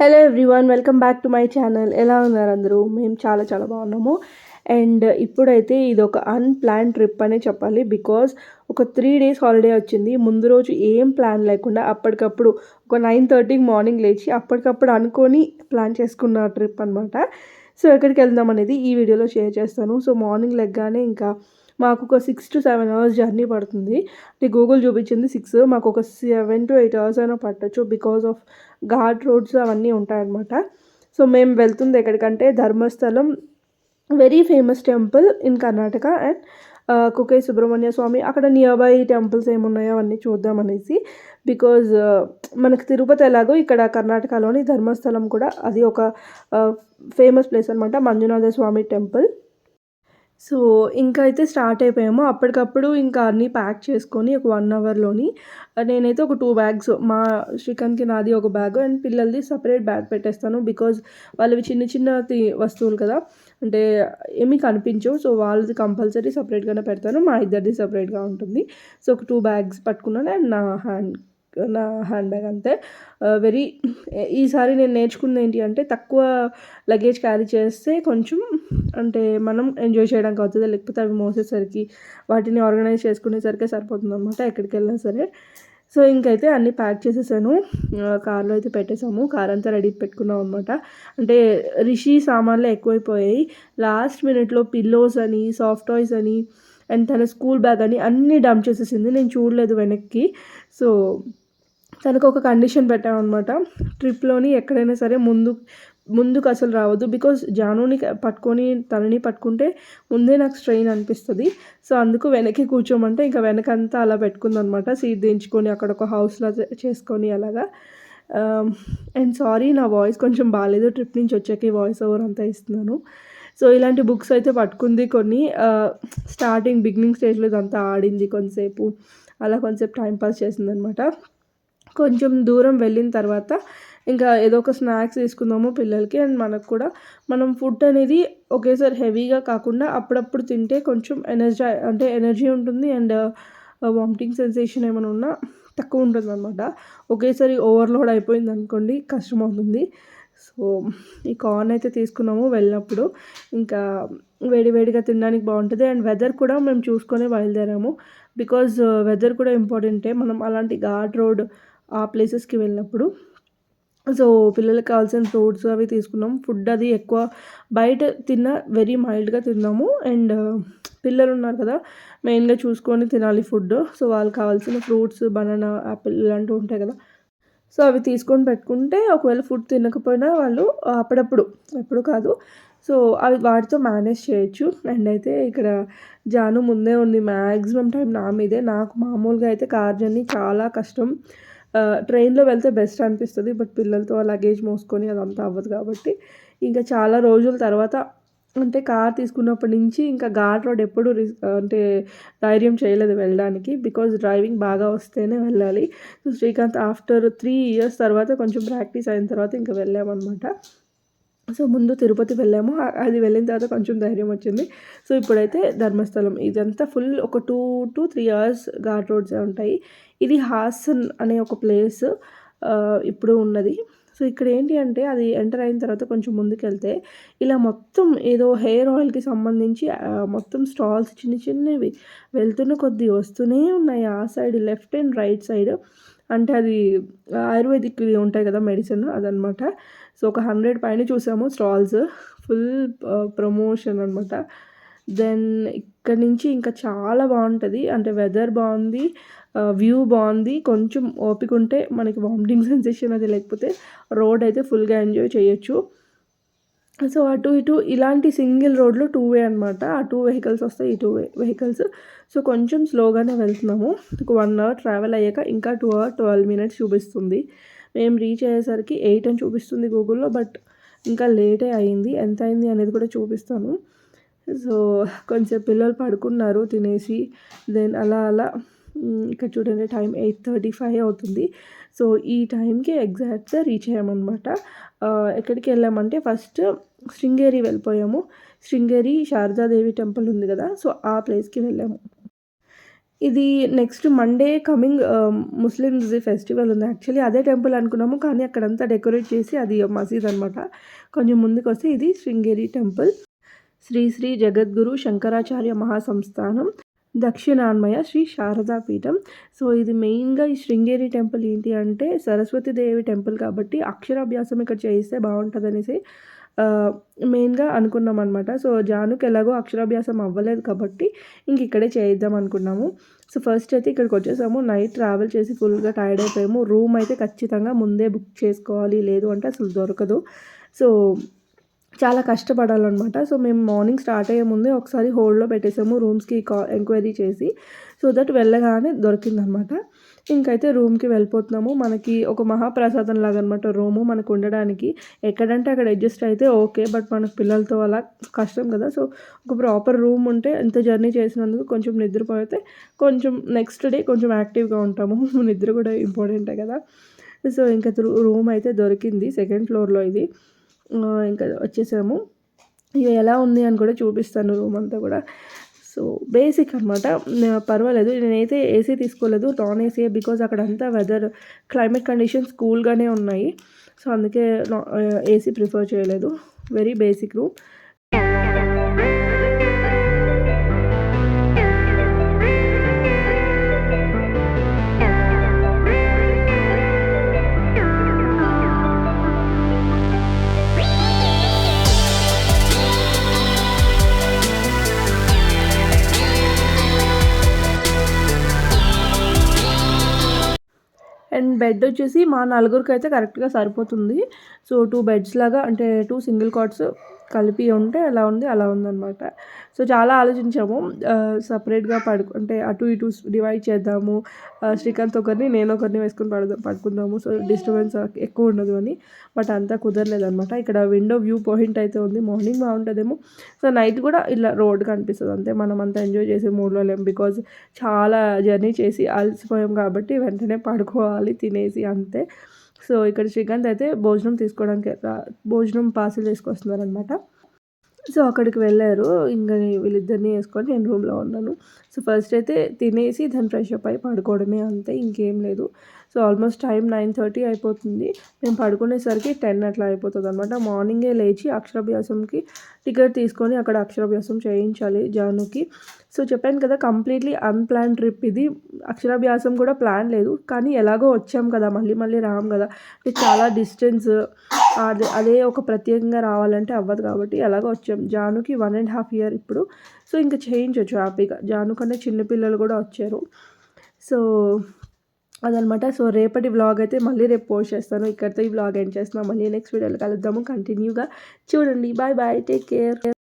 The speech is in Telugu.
Hello everyone welcome back to my channel ఎలా ఉన్నారు అందరూ? మేము చాలా చాలా బాగున్నాము. అండ్ ఇప్పుడైతే ఇది ఒక అన్ప్లాన్ ట్రిప్ అనే చెప్పాలి బికాజ్ ఒక త్రీ డేస్ హాలిడే వచ్చింది. ముందు రోజు ఏం ప్లాన్ లేకుండా అప్పటికప్పుడు ఒక నైన్ థర్టీకి మార్నింగ్ లేచి అప్పటికప్పుడు అనుకొని ప్లాన్ చేసుకున్న ట్రిప్ అనమాట సో ఎక్కడికి వెళ్దాం అనేది ఈ వీడియోలో షేర్ చేస్తాను. సో మార్నింగ్ లెగ్గానే ఇంకా మాకు ఒక six to seven hours journey పడుతుంది. అంటే గూగుల్ చూపించింది సిక్స్ మాకు ఒక సెవెన్ టు ఎయిట్ అవర్స్ అయినా పట్టచ్చు బికాస్ ఆఫ్ ఘాట్ రోడ్స్ అవన్నీ ఉంటాయన్నమాట. సో మేము వెళ్తుంది ఎక్కడికంటే Dharmasthala very famous temple in Karnataka and Kukke Subrahmanya Swami. అక్కడ నియర్ బై టెంపుల్స్ ఏమున్నాయో అవన్నీ చూద్దాం అనేసి బికాజ్ మనకు తిరుపతి ఎలాగో ఇక్కడ కర్ణాటకలోని ధర్మస్థలం కూడా అది ఒక ఫేమస్ ప్లేస్ అనమాట మంజునాథ స్వామి టెంపుల్ సో ఇంకా అయితే స్టార్ట్ అయిపోయాము. అప్పటికప్పుడు ఇంకా అన్నీ ప్యాక్ చేసుకొని ఒక వన్ అవర్లోని నేనైతే ఒక టూ బ్యాగ్స్ మా శ్రీకాంత్కి నాది ఒక బ్యాగ్ అండ్ పిల్లలది సపరేట్ బ్యాగ్ పెట్టేస్తాను బికాజ్ వాళ్ళవి చిన్న చిన్న వస్తువులు కదా. అంటే ఏమీ కనిపించవు. సో వాళ్ళది కంపల్సరీ సపరేట్గానే పెడతాను. మా ఇద్దరిది సపరేట్గా ఉంటుంది. సో ఒక టూ బ్యాగ్స్ పట్టుకున్నాను అండ్ నా హ్యాండ్ నా హ్యాండ్ బ్యాగ్ అంతే. వెరీ ఈసారి నేను నేర్చుకుంది ఏంటి అంటే తక్కువ లగేజ్ క్యారీ చేస్తే కొంచెం అంటే మనం ఎంజాయ్ చేయడానికి అవుతుంది లేకపోతే అవి మోసేసరికి వాటిని ఆర్గనైజ్ చేసుకునేసరికి సరిపోతుంది అనమాట ఎక్కడికి వెళ్ళినా సరే. సో ఇంకైతే అన్నీ ప్యాక్ చేసేసాను. కార్లో అయితే పెట్టేసాము కార్ అంతా రెడీ పెట్టుకున్నాం అనమాట అంటే రిషి సామాన్లు ఎక్కువైపోయాయి. లాస్ట్ మినిట్లో పిల్లోస్ అని సాఫ్ట్ టాయ్స్ అని అండ్ తన స్కూల్ బ్యాగ్ అని అన్నీ డంప్ చేసేసింది. నేను చూడలేదు వెనక్కి. సో తనకు ఒక కండిషన్ పెట్టామన్నమాట. ట్రిప్లోని ఎక్కడైనా సరే ముందు ముందుకు అసలు రావద్దు. బికాజ్ జానుని పట్టుకొని తనని పట్టుకుంటే ముందే నాకు స్ట్రెయిన్ అనిపిస్తుంది. సో అందుకు వెనక్కి కూర్చోమంటే ఇంకా వెనకంతా అలా పెట్టుకుందనమాట సీట్ దించుకొని అక్కడ ఒక హౌస్లో చేసుకొని అలాగా. Um, అండ్ సారీ నా వాయిస్ కొంచెం బాగాలేదు ట్రిప్ నుంచి వచ్చాక వాయిస్ ఓవర్ అంతా ఇస్తున్నాను. సో ఇలాంటి బుక్స్ అయితే పట్టుకుంది కొన్ని. స్టార్టింగ్ బిగినింగ్ స్టేజ్లో ఇదంతా ఆడింది కొంతసేపు. అలా కొంచెంసేపు టైంపాస్ చేసిందనమాట కొంచెం దూరం వెళ్ళిన తర్వాత ఇంకా ఏదో ఒక స్నాక్స్ తీసుకుందాము పిల్లలకి అండ్ మనకు కూడా మనం ఫుడ్ అనేది ఒకేసారి హెవీగా కాకుండా అప్పుడప్పుడు తింటే కొంచెం ఎనర్జీ అంటే ఎనర్జీ ఉంటుంది అండ్ వామిటింగ్ సెన్సేషన్ ఏమైనా ఉన్నా తక్కువ ఉంటుంది అనమాట ఒకేసారి ఓవర్లోడ్ అయిపోయింది అనుకోండి కష్టం అవుతుంది సో ఈ కార్న్ అయితే తీసుకున్నాము వెళ్ళినప్పుడు. ఇంకా వేడివేడిగా తినడానికి బాగుంటుంది అండ్ వెదర్ కూడా మేము చూసుకొని బయలుదేరాము. బికాజ్ వెదర్ కూడా ఇంపార్టెంటే. మనం అలాంటి ఘాట్ రోడ్ ఆ ప్లేసెస్కి వెళ్ళినప్పుడు. సో పిల్లలకి కావాల్సిన ఫ్రూట్స్ అవి తీసుకున్నాం. ఫుడ్ అది ఎక్కువ బయట తిన్న వెరీ మైల్డ్గా తిన్నాము. అండ్ పిల్లలు ఉన్నారు కదా మెయిన్గా చూసుకొని తినాలి ఫుడ్ సో వాళ్ళకి కావాల్సిన ఫ్రూట్స్ బనానా యాపిల్ ఇలాంటివి ఉంటాయి కదా. సో అవి తీసుకొని పెట్టుకుంటే ఒకవేళ ఫుడ్ తినకపోయినా వాళ్ళు అప్పుడప్పుడు ఎప్పుడు కాదు. సో అవి వాటితో మేనేజ్ చేయొచ్చు. అండ్ అయితే ఇక్కడ జాను ముందే ఉంది. మ్యాక్సిమం టైం నా మీదే. నాకు మామూలుగా అయితే కార్ జర్నీ చాలా కష్టం. ట్రైన్లో వెళ్తే బెస్ట్ అనిపిస్తుంది బట్ పిల్లలతో లగేజ్ మోసుకొని అదంతా అవ్వదు కాబట్టి. ఇంకా చాలా రోజుల తర్వాత అంటే కార్ తీసుకున్నప్పటి నుంచి ఇంకా ఘాట్ రోడ్ ఎప్పుడు అంటే ధైర్యం చేయలేదు వెళ్ళడానికి బికాజ్ డ్రైవింగ్ బాగా వస్తేనే వెళ్ళాలి. So Srikanth after three years తర్వాత కొంచెం ప్రాక్టీస్ అయిన తర్వాత ఇంకా వెళ్ళామన్నమాట. సో ముందు తిరుపతి వెళ్ళాము. అది వెళ్ళిన తర్వాత కొంచెం ధైర్యం వచ్చింది. సో ఇప్పుడైతే ధర్మస్థలం. ఇదంతా ఫుల్ ఒక two to three hours ghat roads ఉంటాయి. ఇది హాసన్ అనే ఒక ప్లేస్ ఇప్పుడు ఉన్నది. సో ఇక్కడ ఏంటి అంటే అది ఎంటర్ అయిన తర్వాత కొంచెం ముందుకెళ్తే ఇలా మొత్తం ఏదో హెయిర్ ఆయిల్కి సంబంధించి మొత్తం స్టాల్స్ చిన్న చిన్నవి వెళ్తున్న కొద్దీ వస్తూనే ఉన్నాయి. ఆ side left and right side. అంటే అది ఆయుర్వేదిక్ ఉంటాయి కదా మెడిసిన్ అదనమాట. సో ఒక హండ్రెడ్ పైన చూసాము స్టాల్స్. ఫుల్ ప్రమోషన్ అనమాట దెన్ ఇక్కడ నుంచి ఇంకా చాలా బాగుంటుంది. అంటే వెదర్ బాగుంది వ్యూ బాగుంది. కొంచెం ఓపిక ఉంటే మనకి వామిటింగ్ సెన్సేషన్ అది లేకపోతే రోడ్ అయితే ఫుల్గా ఎంజాయ్ చేయొచ్చు. సో అటు ఇటు ఇలాంటి సింగిల్ రోడ్లో టూ వే అనమాట ఆ టూ వెహికల్స్ వస్తాయి ఈ టూ వే వెహికల్స్. సో కొంచెం స్లోగానే వెళ్తున్నాము. ఒక వన్ అవర్ ట్రావెల్ అయ్యాక ఇంకా టూ అవర్ ట్వెల్వ్ మినిట్స్ చూపిస్తుంది. మేము రీచ్ అయ్యేసరికి ఎయిట్ అని చూపిస్తుంది గూగుల్లో బట్ ఇంకా లేటే అయింది. ఎంత అయింది అనేది కూడా చూపిస్తాను. సో కొంచెం పిల్లలు పడుకున్నారు తినేసి దెన్ అలా అలా ఇక్కడ చూడండి టైం ఎయిట్ థర్టీ ఫైవ్ అవుతుంది. సో ఈ టైంకి ఎగ్జాక్ట్గా రీచ్ అయ్యామన్నమాట ఎక్కడికి వెళ్ళామంటే ఫస్ట్ శృంగేరి వెళ్ళిపోయాము శృంగేరి శారదాదేవి టెంపుల్ ఉంది కదా సో ఆ ప్లేస్కి వెళ్ళాము ఇది నెక్స్ట్ మండే కమింగ్ ముస్లిమ్స్‌ది ఫెస్టివల్ ఉంది. యాక్చువల్లీ అదే టెంపుల్ అనుకున్నాము. కానీ అక్కడంతా డెకరేట్ చేసి అది మసీద్ అనమాట. కొంచెం ముందుకొస్తే ఇది శృంగేరి టెంపుల్. శ్రీ శ్రీ జగద్గురు శంకరాచార్య మహాసంస్థానం దక్షిణాన్మయ శ్రీ శారదా పీఠం. సో, ఇది మెయిన్‌గా ఈ శృంగేరి టెంపుల్ ఏంటి అంటే సరస్వతి దేవి టెంపుల్ కాబట్టి అక్షరాభ్యాసం ఇక్కడ చేయిస్తే బాగుంటుందనేసి మెయిన్గా అనుకున్నాం అనమాట సో, జానుకి ఎలాగో అక్షరాభ్యాసం అవ్వలేదు కాబట్టి ఇంక ఇక్కడే చేయిద్దాం అనుకున్నాము. సో, ఫస్ట్ అయితే ఇక్కడికి వచ్చేసాము నైట్ ట్రావెల్ చేసి ఫుల్‌గా టైర్డ్ అయిపోయాము. రూమ్ అయితే ఖచ్చితంగా ముందే బుక్ చేసుకోవాలి. లేదు అంటే అసలు దొరకదు. సో, చాలా కష్టపడాలన్నమాట సో, మేము మార్నింగ్ స్టార్ట్ అయ్యే ముందే ఒకసారి హోల్డ్‌లో పెట్టేసాము రూమ్స్‌కి కా ఎంక్వైరీ చేసి. సో దట్ వెళ్ళగానే దొరికిందనమాట. ఇంకైతే రూమ్‌కి వెళ్ళిపోతున్నాము. మనకి ఒక మహాప్రసాదం లాగా అనమాట రూము మనకు ఉండడానికి. ఎక్కడంటే అక్కడ అడ్జస్ట్ అయితే ఓకే. బట్ మనకు పిల్లలతో అలా కష్టం కదా! సో, ఒక ప్రాపర్ రూమ్ ఉంటే ఎంత జర్నీ చేసినందుకు కొంచెం నిద్రపోతే కొంచెం నెక్స్ట్ డే కొంచెం యాక్టివ్‌గా ఉంటాము. నిద్ర కూడా ఇంపార్టెంటే కదా! సో, ఇంకా రూమ్ అయితే దొరికింది. సెకండ్ ఫ్లోర్‌లో ఇది. ఇంకా వచ్చేసాము. ఇక ఎలా ఉంది అని కూడా చూపిస్తాను రూమ్ అంతా కూడా. సో, బేసిక్ అనమాట. పర్వాలేదు. నేనైతే ఏసీ తీసుకోలేదు. నాన్ ఏసీ బికాజ్ అక్కడంతా వెదర్ క్లైమేట్ కండిషన్స్ కూల్‌గానే ఉన్నాయి. సో, అందుకే నా ఏసీ ప్రిఫర్ చేయలేదు. Very basic room. And bed వచ్చేసి మా నలుగురికి అయితే కరెక్ట్‌గా సరిపోతుంది. సో, టూ బెడ్స్ లాగా అంటే టూ సింగిల్ కాట్స్ కలిపి ఉంటే ఎలా ఉంది అలా ఉందనమాట. సో, చాలా ఆలోచించాము. సపరేట్గా పడుకు అంటే అటు ఇటు డివైడ్ చేద్దాము. శ్రీకాంత్ ఒకరిని, నేను ఒకరిని వేసుకొని పడదాం పడుకుందాము. సో, డిస్టర్బెన్స్ ఎక్కువ ఉండదు అని. బట్ అంతా కుదరలేదనమాట. ఇక్కడ విండో వ్యూ పాయింట్ అయితే ఉంది. మార్నింగ్ బాగుంటుందేమో సో, నైట్ కూడా ఇలా రోడ్ కనిపిస్తుంది అంతే. మనం అంతా ఎంజాయ్ చేసే మూడ్‌లో లేము. బికాజ్ చాలా జర్నీ చేసి అలసిపోయాం కాబట్టి వెంటనే పడుకోవాలి తినేసి అంతే. సో, ఇక్కడ శ్రీకాంత్ అయితే భోజనం తీసుకోవడానికి భోజనం పార్సిల్ తీసుకొస్తున్నారనమాట. సో, అక్కడికి వెళ్ళారు ఇంకా వీళ్ళిద్దరిని వేసుకొని నేను రూమ్‌లో ఉన్నాను. సో, ఫస్ట్ అయితే తినేసి దాని ఫ్రెష్ అప్ అయి పడుకోవడమే అంతే ఇంకేం లేదు. సో, ఆల్మోస్ట్ టైం 9:30 అయిపోతుంది. మేము పడుకునేసరికి 10 అట్లా అయిపోతుంది అనమాట మార్నింగే లేచి అక్షరాభ్యాసంకి టికెట్ తీసుకొని అక్కడ అక్షరాభ్యాసం చేయించాలి జానుకి. సో, చెప్పాను కదా! కంప్లీట్‌లీ అన్ప్లాన్ ట్రిప్ ఇది. అక్షరాభ్యాసం కూడా ప్లాన్ లేదు. కానీ ఎలాగో వచ్చాం కదా! మళ్ళీ మళ్ళీ రాము కదా! అంటే చాలా డిస్టెన్స్ అదే అదే ఒక ప్రత్యేకంగా రావాలంటే అవ్వదు కాబట్టి ఎలాగో వచ్చాం. జానుకి వన్ అండ్ హాఫ్ ఇయర్ ఇప్పుడు. సో, ఇంక చేయించవచ్చు హ్యాపీగా. జాను కన్నా చిన్నపిల్లలు కూడా వచ్చారు. సో, అదనమాట. సో, రేపటి వ్లాగ్ అయితే మళ్ళీ రేపు పోస్ట్ చేస్తాను. ఇక్కడితో ఈ వ్లాగ్ ఎండ్ చేస్తున్నాను మళ్ళీ నెక్స్ట్ వీడియోలో కలుద్దాము. కంటిన్యూగా చూడండి. Bye bye. Take care.